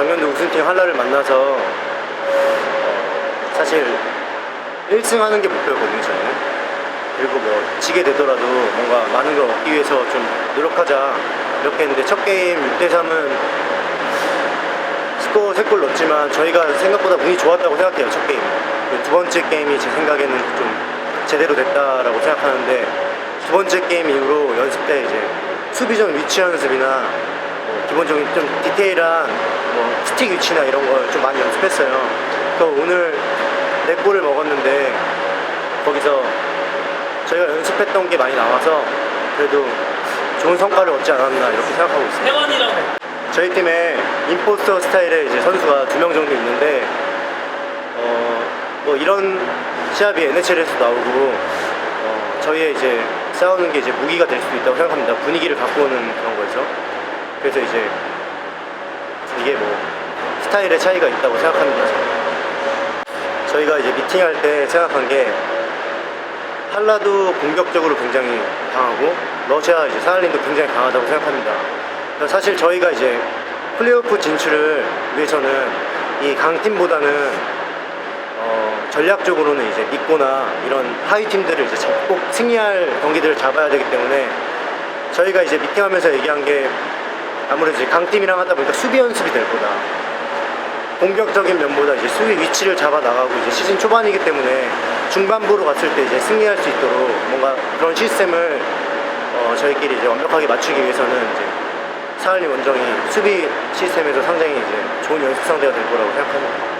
작년도 우승팀 한라를 만나서 어, 사실 1승 하는 게 목표였거든요 저희는. 그리고 뭐 지게 되더라도 뭔가 많은 걸 얻기 위해서 좀 노력하자 이렇게 했는데 첫 게임 6대3은 스코어 3골 넣었지만 저희가 생각보다 운이 좋았다고 생각해요 첫 게임. 그두 번째 게임이 제 생각에는 좀 제대로 됐다라고 생각하는데 두 번째 게임 이후로 연습 때 이제 수비전 위치 연습이나 뭐 기본적인 좀 디테일한 뭐 스틱 위치나 이런 걸 좀 많이 연습했어요 또 오늘 네 골을 먹었는데 거기서 저희가 연습했던 게 많이 나와서 그래도 좋은 성과를 얻지 않았나 이렇게 생각하고 있습니다. 태환이랑 저희 팀에 임포스터 스타일의 이제 선수가 두 명 정도 있는데 어, 뭐 이런 시합이 NHL에서 나오고 어, 저희의 이제 싸우는 게 이제 무기가 될 수도 있다고 생각합니다. 분위기를 갖고 오는 그런 거에서 그래서 이제 이게 뭐 스타일의 차이가 있다고 생각합니다. 저희가 이제 미팅할 때 생각한 게 한라도 공격적으로 굉장히 강하고 러시아 이제 사할린도 굉장히 강하다고 생각합니다. 사실 저희가 이제 플레이오프 진출을 위해서는 이 강팀보다는 어, 전략적으로는 이제 믿거나 이런 하위 팀들을 이제 잡- 꼭 승리할 경기들을 잡아야 되기 때문에 저희가 이제 미팅하면서 얘기한 게 아무래도 강팀이랑 하다 보니까 수비 연습이 될 거다. 공격적인 면보다 이제 수비 위치를 잡아 나가고 이제 시즌 초반이기 때문에 중반부로 갔을 때 이제 승리할 수 있도록 뭔가 그런 시스템을 어, 저희끼리 이제 완벽하게 맞추기 위해서는 이제 사할리 원정이 수비 시스템에서 상당히 이제 좋은 연습 상대가 될 거라고 생각합니다.